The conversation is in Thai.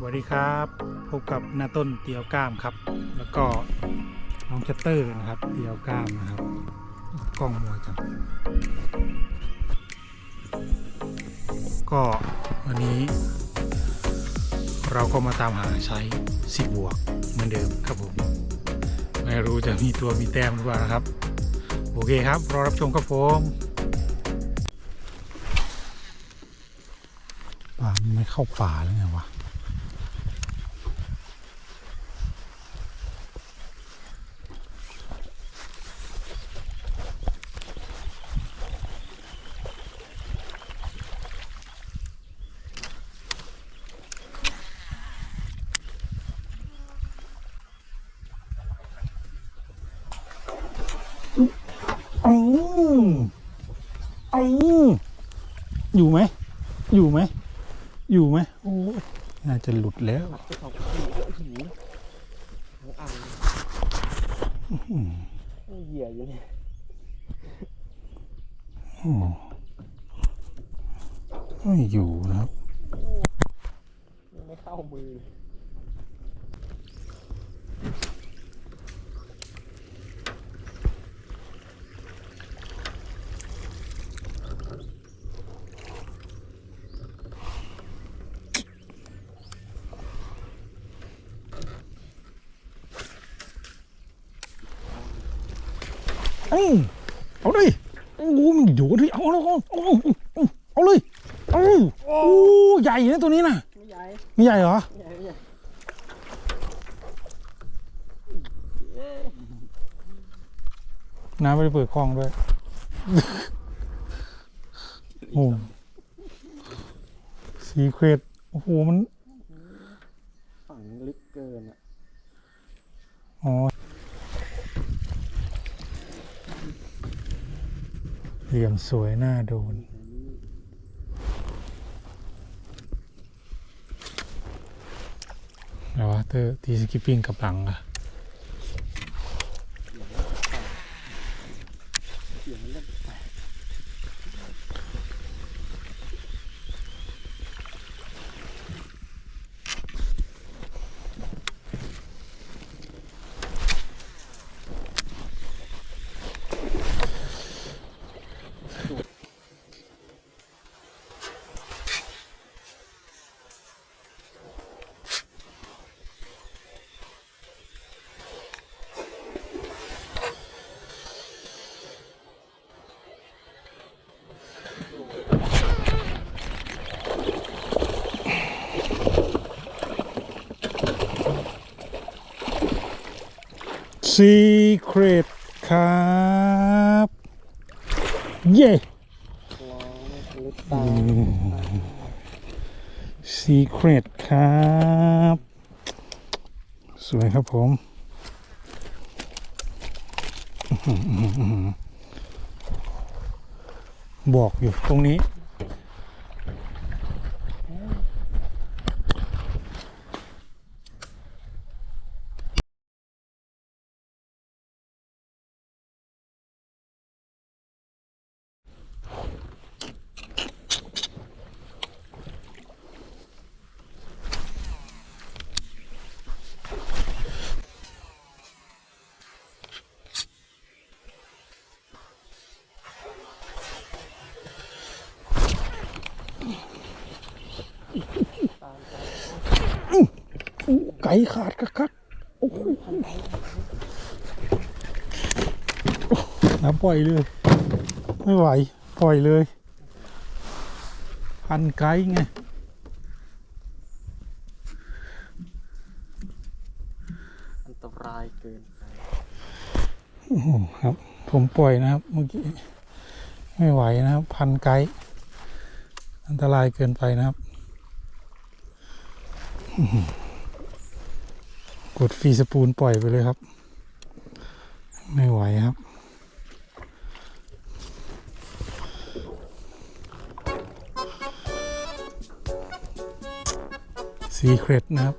สวัสดีครับพบกับนาต้นเตียวก้ามครับ แล้วก็น้องชัตเตอร์นะครับเตียวก้ามนะครับกล้องมัวจังก็วันนี้เราก็มาตามหาใช้สิบบวกเหมือนเดิมครับผมไม่รู้จะมีตัวมีแต้มหรือเปล่านะครับ โอเคครับรอรับชมครับผมป่ามันไม่เข้าป่าแล้วไงวะ อืมอืม อยู่ไหม อยู่ไหม อยู่ไหมโอ้ยน่าจะหลุดแล้วไปสองขีดแล้วหิวทั้งอันอืมเหยื่ออยู่เนี่ยอืมไม่อยู่นะครับยังไม่เข้ามือ อืมเอาดิโอ้โหมันอยู่ที่เอาแล้วเอาเอาเอาเอาเลยเอาโอ้ใหญ่นะตัวนี้นะไม่ใหญ่ไม่ใหญ่เหรอไม่ใหญ่ไม่ใหญ่น้าไม่ได้เปิดคลองด้วยโอ้สีเควดโอ้โหมัน ฝังลึกเกินอะ อ๋อ เห ลี่ยมสวยน่าดูแล้วว่าเตอร์ตีสกิปปิ้งกับหลังอะเสียงมันเริ่มแปลก ซีเครตครับเย่ซีเครตครับ สวยครับผมบอกอยู่ตรงนี้ ไก่ขาดคักๆโอ้โหน้ำปล่อยเลย ไม่ไหว ปล่อยเลย พันไกด์ไงอันตรายเกินไปโอ้โหครับ ผมปล่อยนะครับ เมื่อกี้ ไม่ไหวนะครับ พันไกด์อันตรายเกินไปนะครับ กดฟีสปูนปล่อยไปเลยครับ ไม่ไหวครับซีเครตนะครับ